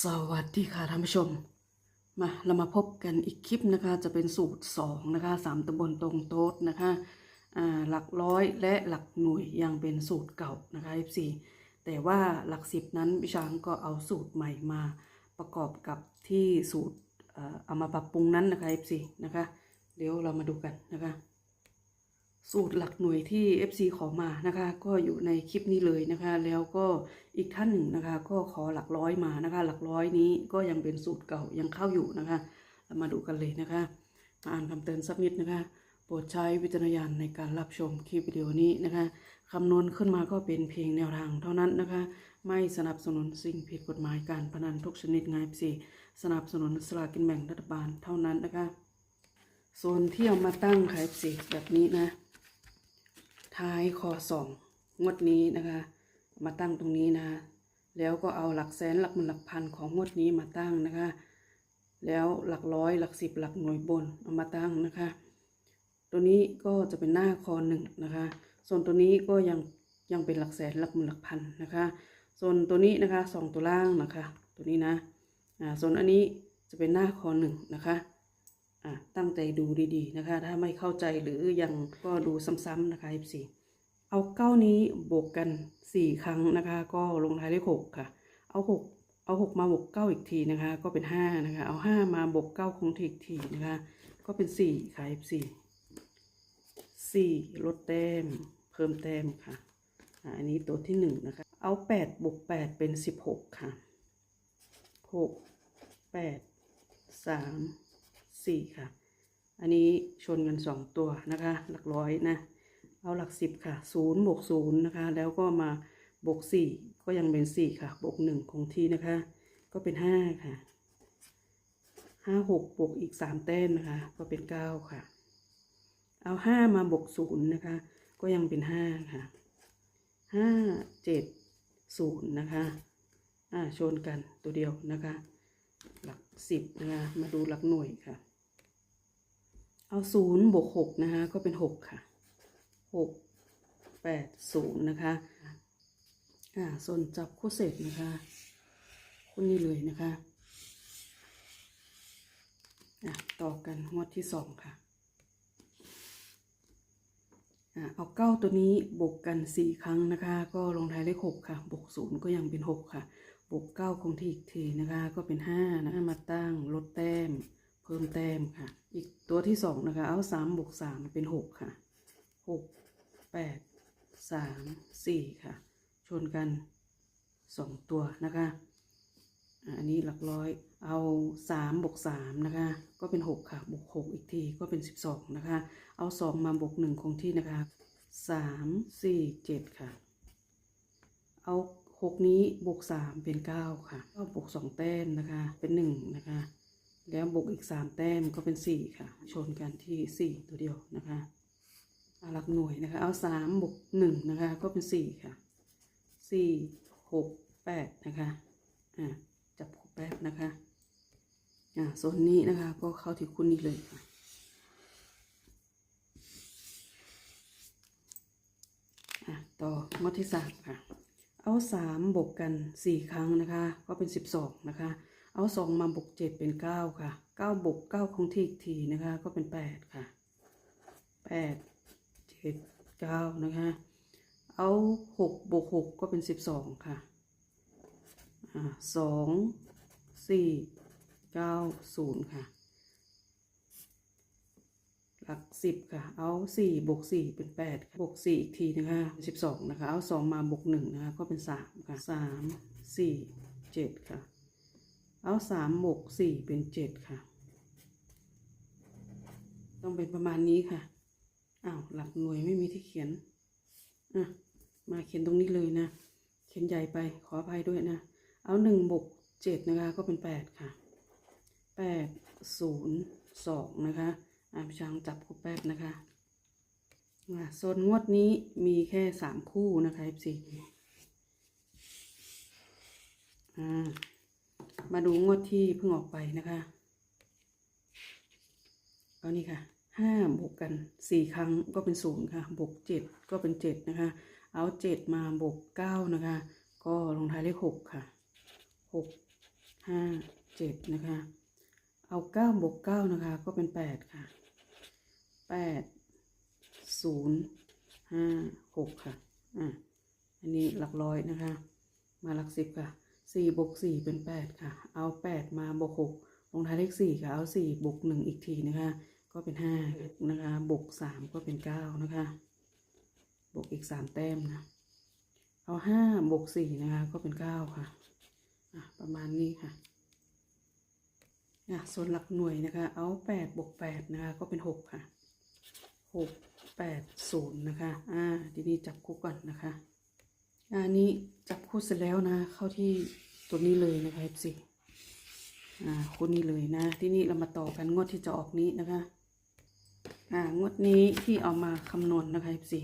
สวัสดีค่ะท่านผู้ชม มาเรามาพบกันอีกคลิปนะคะ จะเป็นสูตรสองนะคะสามตำบลตรงโต๊ดนะคะหลักร้อยและหลักหน่วยยังเป็นสูตรเก่านะคะ F4 แต่ว่าหลักสิบนั้นพี่ช้างก็เอาสูตรใหม่มาประกอบกับที่สูตรเอ่อเอามาปรับปรุงนั้นนะคะ F4 นะคะเดี๋ยวเรามาดูกันนะคะ สูตรหลักหน่วยที่ FC ขอมานะคะ ก็อยู่ในคลิปนี้เลยนะคะ แล้วก็อีกท่านหนึ่งนะคะ ก็ขอหลักร้อยมานะคะ หลักร้อยนี้ก็ยังเป็นสูตรเก่ายังเข้าอยู่นะคะเรามาดูกันเลยนะคะมาอ่านคำเตือนสักนิดนะคะ โปรดใช้วิจารณญาณในการรับชมคลิปวิดีโอนี้นะคะคำนวณขึ้นมาก็เป็นเพียงแนวทางเท่านั้นนะคะ ไม่สนับสนุนสิ่งผิดกฎหมายการพนันทุกชนิดงายสีสนับสนุนสลากกินแบ่งรัฐบาลเท่านั้นนะคะ ส่วนที่เอามาตั้งขายสีแบบนี้นะ ท้ายคอสองงวดนี้นะคะ มาตั้งตรงนี้นะ แล้วก็เอาหลักแสนหลักหมื่นหลักพันของงวดนี้มาตั้งนะคะ แล้วหลักร้อยหลักสิบหลักหน่วยบนเอามาตั้งนะคะ ตัวนี้ก็จะเป็นหน้าคอหนึ่งนะคะ ส่วนตัวนี้ก็ยังยังเป็นหลักแสนหลักหมื่นหลักพันนะคะ ส่วนตัวนี้นะคะสองตัวล่างนะคะ ตัวนี้นะอ่าส่วนอันนี้จะเป็นหน้าคอหนึ่งนะคะ อะตั้งใจดูดีๆนะคะ ถ้าไม่เข้าใจหรือยังก็ดูซ้ำๆนะคะ F4 เอาเก้านี้บวกกันสี่ครั้งนะคะ ก็ลงท้ายเลขหกค่ะ เอาหกเอาหกมาบวกเก้าอีกทีนะคะ ก็เป็นห้านะคะ เอาห้ามาบวกเก้าคงทีอีกทีนะคะ ก็เป็นสี่ค่ะ F4 สี่ลดแต้มเพิ่มแต้มค่ะอะอันนี้ตัวที่หนึ่งนะคะ เอาแปดบวกแปดเป็นสิบหกค่ะหกแปดสาม สี่ค่ะ อันนี้ชนกันสองตัวนะคะ หลักร้อยนะ เอาหลักสิบค่ะศูนย์บวกศูนย์นะคะ แล้วก็มาบวกสี่ก็ยังเป็นสี่ค่ะ บวกหนึ่งคงที่นะคะ ก็เป็นห้าค่ะห้าหกบวกอีกสามแต้มนะคะ ก็เป็นเก้าค่ะ เอาห้ามาบวกศูนย์นะคะ ก็ยังเป็นห้าค่ะห้าเจ็ดศูนย์นะคะอ่าชนกันตัวเดียวนะคะ หลักสิบนะคะ มาดูหลักหน่วยค่ะ เอาศูนย์บวกหกนะคะ ก็เป็นหกค่ะหกแปดศูนย์นะคะอ่าส่วนจับคู่เศษนะคะคู่นี้เลยนะคะอะต่อกันงวดที่สองค่ะอะเอาเก้าตัวนี้บวกกันสี่ครั้งนะคะ ก็ลงท้ายเลขหกค่ะบวกศูนย์ก็ยังเป็นหกค่ะบวกเก้าคงที่อีกทีนะคะ ก็เป็นห้านะคะมาตั้งลดแต้ม เพิ่มแต้มค่ะ อีกตัวที่สองนะคะ เอาสามบวกสามเป็นหกค่ะหกแปดสามสี่ค่ะ ชนกันสองตัวนะคะอันนี้หลักร้อยเอาสามบวกสามนะคะ ก็เป็นหกค่ะบวกหกอีกทีก็เป็นสิบสองนะคะ เอาสองมาบวกหนึ่งคงที่นะคะสามสี่เจ็ดค่ะ เอาหกนี้บวกสามเป็นเก้าค่ะก็บวกสองแต้มนะคะ เป็นหนึ่งนะคะ แล้วบวกอีกสามแต้มก็เป็นสี่ค่ะ ชนกันที่สี่ตัวเดียวนะคะอาหลักหน่วยนะคะ เอาสามบวกหนึ่งนะคะ ก็เป็นสี่ค่ะสี่หกแปดนะคะอ่าจับหกแปดนะคะอ่าส่วนนี้นะคะ ก็เข้าที่คุณนี่เลยค่ะอะต่องดที่สามค่ะ เอาสามบวกกันสี่ครั้งนะคะ ก็เป็นสิบสองนะคะ เอาสองมาบวกเจ็ดเป็นเก้าค่ะเก้าบวกเก้าคงที่อีกทีนะคะ ก็เป็นแปดค่ะแปดเจ็ดเก้านะคะ เอาหกบวกหกก็เป็นสิบสองค่ะอ่าสองสี่เก้าศูนย์ค่ะ หลักสิบค่ะ เอาสี่บวกสี่เป็นแปดบวกสี่อีกทีนะคะสิบสองนะคะ เอาสองมาบวกหนึ่งนะคะ ก็เป็นสามค่ะสามสี่เจ็ดค่ะ เอาสามบวกสี่เป็นเจ็ดค่ะ ต้องเป็นประมาณนี้ค่ะอ้าวหลักหน่วยไม่มีที่เขียนอะมาเขียนตรงนี้เลยนะ เขียนใหญ่ไปขออภัยด้วยนะ เอาหนึ่งบวกเจ็ดนะคะ ก็เป็นแปดค่ะแปดศูนย์สองนะคะอ่าพี่ช้างจับคู่แป๊บนะคะอ่าโซนงวดนี้มีแค่สามคู่นะคะสี่อ่า มาดูงวดที่เพิ่งออกไปนะคะเอานี่ค่ะห้าบวกกันสี่ครั้งก็เป็นศูนย์ค่ะบวกเจ็ดก็เป็นเจ็ดนะคะ เอาเจ็ดมาบวกเก้านะคะ ก็ลงท้ายเลขหกค่ะหกห้าเจ็ดนะคะ เอาเก้าบวกเก้านะคะ ก็เป็นแปดค่ะแปดศูนย์ห้าหกค่ะอะอันนี้หลักร้อยนะคะ มาหลักสิบค่ะ สี่บวกสี่เป็นแปดค่ะ เอาแปดมาบวกหกลงท้ายเลขสี่ค่ะ เอาสี่บวกหนึ่งอีกทีนะคะ ก็เป็นห้านะคะ บวกสามก็เป็นเก้านะคะ บวกอีกสามแต้มนะ เอาห้าบวกสี่นะคะ ก็เป็นเก้าค่ะ ประมาณนี้ค่ะอะส่วนหลักหน่วยนะคะ เอาแปดบวกแปดนะคะ ก็เป็นหกค่ะหกแปดศูนย์นะคะ อ่า ทีนี้จับคู่ก่อนนะคะ อันนี้จับคู่เสร็จแล้วนะ เข้าที่ตัวนี้เลยนะคะ F4 อ่าคู่นี้เลยนะ ที่นี่เรามาต่อกันงวดที่จะออกนี้นะคะ อ่างวดนี้ที่เอามาคำนวณนะคะ F4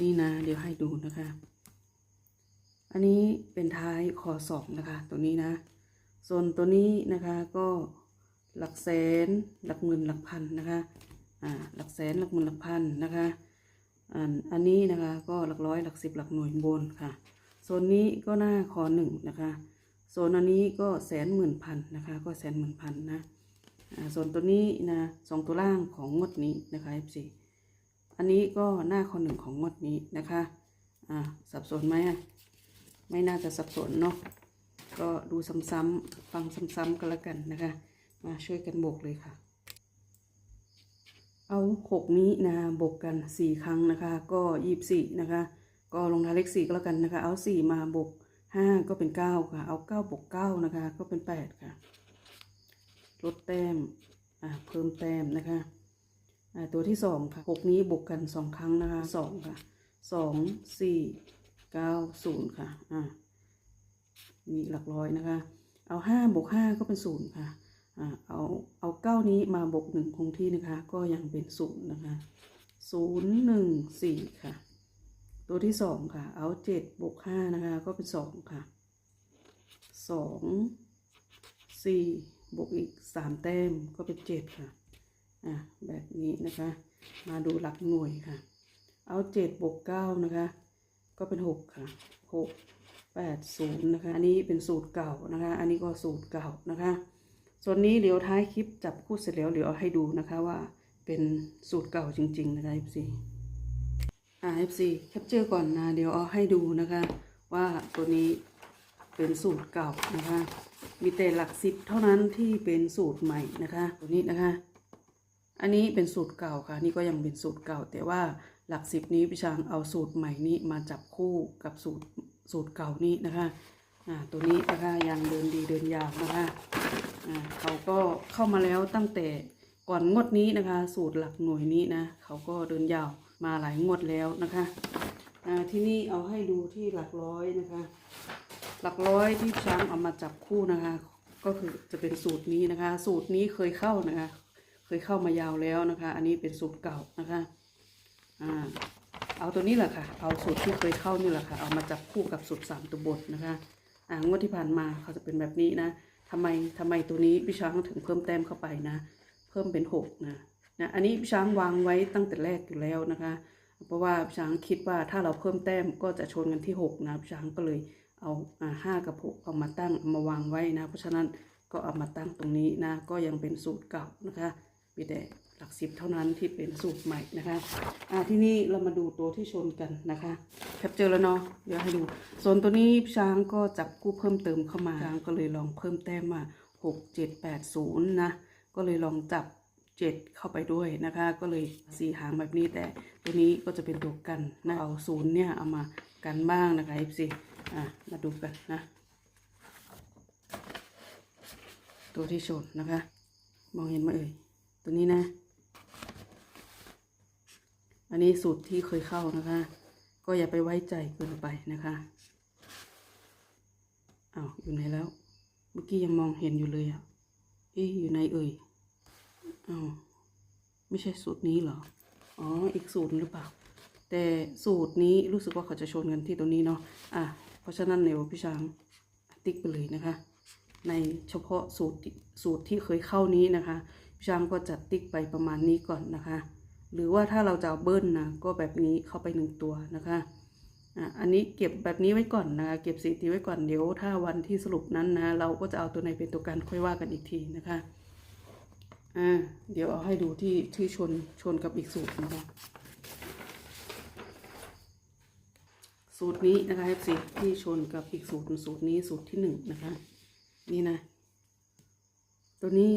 นี่นะ เดี๋ยวให้ดูนะคะ อันนี้เป็นท้ายคอสอบนะคะ ตัวนี้นะ ส่วนตัวนี้นะคะก็หลักแสนหลักหมื่นหลักพันนะคะ อ่า หลักแสนหลักหมื่นหลักพันนะคะ อันอันนี้นะคะก็หลักร้อยหลักสิบหลักหน่วยบนค่ะโซนนี้ก็หน้าคอหนึ่งนะคะโซนอันนี้ก็แสนหมื่นพันนะคะก็แสนหมื่นพันนะอ่าส่วนตัวนี้นะสองตัวล่างของงวดนี้นะคะ F4 อันนี้ก็หน้าคอหนึ่งของงวดนี้นะคะอ่าสับสนไหมไม่น่าจะสับสนเนาะก็ดูซ้ำๆฟังซ้ำๆกันแล้วกันนะคะ มาช่วยกันบวกเลยค่ะ เอาหกนี้นะบวกกันสี่ครั้งนะคะ ก็ยี่สิบสี่นะคะ ก็ลงท้ายเลขสี่ก็แล้วกันนะคะ เอาสี่มาบวกห้าก็เป็นเก้าค่ะ เอาเก้าบวกเก้านะคะ ก็เป็นแปดค่ะ ลดแต้มอ่าเพิ่มแต้มนะคะอ่าตัวที่สองค่ะหกนี้บวกกันสองครั้งนะคะสองค่ะสองสี่เก้าศูนย์ค่ะอ่านี่หลักร้อยนะคะ เอาห้าบวกห้าก็เป็นศูนย์ค่ะ เอาเอาเก้านี้มาบวกหนึ่งคงที่นะคะ ก็ยังเป็นศูนย์นะคะศูนย์หนึ่งสี่ค่ะ ตัวที่สองค่ะ เอาเจ็ดบวกห้านะคะ ก็เป็นสองค่ะสองสี่บวกอีกสามแต้มก็เป็นเจ็ดค่ะอะแบบนี้นะคะ มาดูหลักหน่วยค่ะ เอาเจ็ดบวกเก้านะคะ ก็เป็นหกค่ะหกแปดศูนย์นะคะ อันนี้เป็นสูตรเก่านะคะ อันนี้ก็สูตรเก่านะคะ ส่วนนี้เดี๋ยวท้ายคลิปจับคู่เสร็จแล้วเดี๋ยวเอาให้ดูนะคะว่าเป็นสูตรเก่าจริง ๆ นะคะ FC อ่า FC แคปเจอร์ก่อนนะเดี๋ยวเอาให้ดูนะคะ ว่าตัวนี้เป็นสูตรเก่านะคะ มีแต่หลักสิบเท่านั้นที่เป็นสูตรใหม่นะคะ ตัวนี้นะคะ อันนี้เป็นสูตรเก่าค่ะ นี่ก็ยังเป็นสูตรเก่า แต่ว่าหลักสิบนี้พี่ช้างเอาสูตรใหม่นี้มาจับคู่กับสูตรสูตรเก่านี้นะคะ ตัวนี้นะคะยังเดินดีเดินยาวนะคะอ่าเขาก็เข้ามาแล้วตั้งแต่ก่อนงวดนี้นะคะ สูตรหลักหน่วยนี้นะเขาก็เดินยาวมาหลายงวดแล้วนะคะอ่าที่นี่เอาให้ดูที่หลักร้อยนะคะ หลักร้อยที่ช้างเอามาจับคู่นะคะ ก็คือจะเป็นสูตรนี้นะคะ สูตรนี้เคยเข้านะคะ เคยเข้ามายาวแล้วนะคะ อันนี้เป็นสูตรเก่านะคะอ่าเอาตัวนี้แหละค่ะ เอาสูตรที่เคยเข้านี่แหละค่ะ เอามาจับคู่กับสูตรสามตัวบทนะคะ งวดที่ผ่านมาเขาจะเป็นแบบนี้นะทำไมทำไมตัวนี้พี่ช้างถึงเพิ่มแต้มเข้าไปนะ เพิ่มเป็นหกนะนะอันนี้พี่ช้างวางไว้ตั้งแต่แรกอยู่แล้วนะคะ เพราะว่าพี่ช้างคิดว่าถ้าเราเพิ่มแต้มก็จะชนกันที่หกนะพี่ช้างก็เลยเอาห้ากับหกเอามาตั้งเอามาวางไว้นะ เพราะฉะนั้นก็เอามาตั้งตรงนี้นะ ก็ยังเป็นสูตรเก่านะคะมีแต่ ลักสิบเท่านั้นที่เป็นสูตรใหม่นะคะอ่าที่นี่เรามาดูตัวที่ชนกันนะคะแคปเจอร์แล้วเนาะเดี๋ยวให้ดู ส่วนตัวนี้ช้างก็จับกู้เพิ่มเติมเข้ามาช้างก็เลยลองเพิ่มแต้มมาหกเจ็ดแปดศูนย์นะก็เลยลองจับเจ็ดเข้าไปด้วยนะคะ ก็เลยสี่หางแบบนี้แต่ตัวนี้ก็จะเป็นตัวกันนะเอาศูนย์เนี่ยเอามากันบ้างนะคะ FC อะมาดูกันนะ ตัวที่ชนนะคะ มองเห็นไหมเอ่ยตัวนี้นะ อันนี้สูตรที่เคยเข้านะคะ ก็อย่าไปไว้ใจเกินไปนะคะอ้าวอยู่ไหนแล้ว เมื่อกี้ยังมองเห็นอยู่เลยอะเอ๊ะอยู่ไหนเอ่ยอ้าวไม่ใช่สูตรนี้เหรอ อ๋อ อีกสูตรหรือเปล่า แต่สูตรนี้รู้สึกว่าเขาจะชนกันที่ตัวนี้เนาะ อะ เพราะฉะนั้นเดี๋ยวพี่ช้างติ๊กไปเลยนะคะ ในเฉพาะสูตรสูตรที่เคยเข้านี้นะคะ พี่ช้างก็จัดติ๊กไปประมาณนี้ก่อนนะคะ หรือว่าถ้าเราจะเอาเบิ้ลนะก็แบบนี้เข้าไปหนึ่งตัวนะคะอะอันนี้เก็บแบบนี้ไว้ก่อนนะคะเก็บสีทีไว้ก่อนเดี๋ยวถ้าวันที่สรุปนั้นนะเราก็จะเอาตัวไหนเป็นตัวกันค่อยว่ากันอีกทีนะคะอ่าเดี๋ยวเอาให้ดูที่ที่ชนชนกับอีกสูตรนะคะสูตรนี้นะคะ F4 ที่ชนกับอีกสูตรสูตรนี้สูตรที่หนึ่งนะคะ นี่นะ ตัวนี้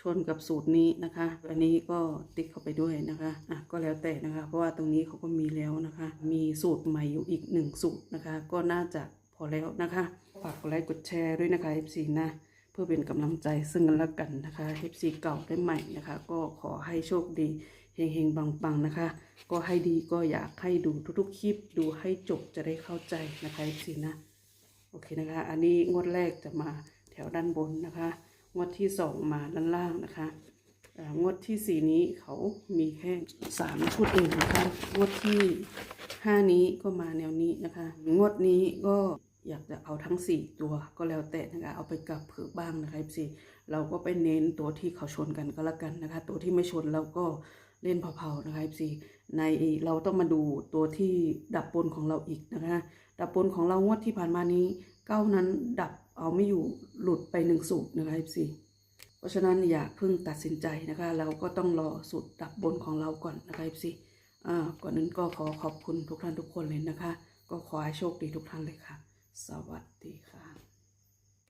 ชนกับสูตรนี้นะคะ อันนี้ก็ติ๊กเข้าไปด้วยนะคะอะก็แล้วแต่นะคะ เพราะว่าตรงนี้เขาก็มีแล้วนะคะ มีสูตรใหม่อยู่อีกหนึ่งสูตรนะคะ ก็น่าจะพอแล้วนะคะฝากกดไลค์กดแชร์ด้วยนะคะ FC นะเพื่อเป็นกำลังใจซึ่งกันและกันนะคะ FC เก่าได้ใหม่นะคะ ก็ขอให้โชคดีเฮงๆปังๆนะคะ ก็ให้ดีก็อยากให้ดูทุกๆคลิปดูให้จบจะได้เข้าใจนะคะ FC นะโอเคนะคะ อันนี้งวดแรกจะมาแถวด้านบนนะคะ งวดที่สองมาด้านล่างนะคะงวดที่สี่นี้เขามีแค่สามชุดเองนะคะงวดที่ห้านี้ก็มาแนวนี้นะคะ งวดนี้ก็อยากจะเอาทั้งสี่ตัวก็แล้วแต่นะคะเอาไปกลับเผือบ้างนะคะพี่เราก็ไปเน้นตัวที่เขาชนกันก็แล้วกันนะคะ ตัวที่ไม่ชนเราก็เล่นเผาๆนะคะพี่ในเราต้องมาดูตัวที่ดับบนของเราอีกนะคะ ดับบนของเรางวดที่ผ่านมานี้เก้านั้นดับ เอาไม่อยู่หลุดไปหนึ่งสูตรนะคะ FC เพราะฉะนั้นอย่าเพิ่งตัดสินใจนะคะ เราก็ต้องรอสูตรดับบนของเราก่อนนะคะ FC อ่าก่อนนั้นก็ขอขอบคุณทุกท่านทุกคนเลยนะคะ ก็ขอให้โชคดีทุกท่านเลยค่ะ สวัสดีค่ะ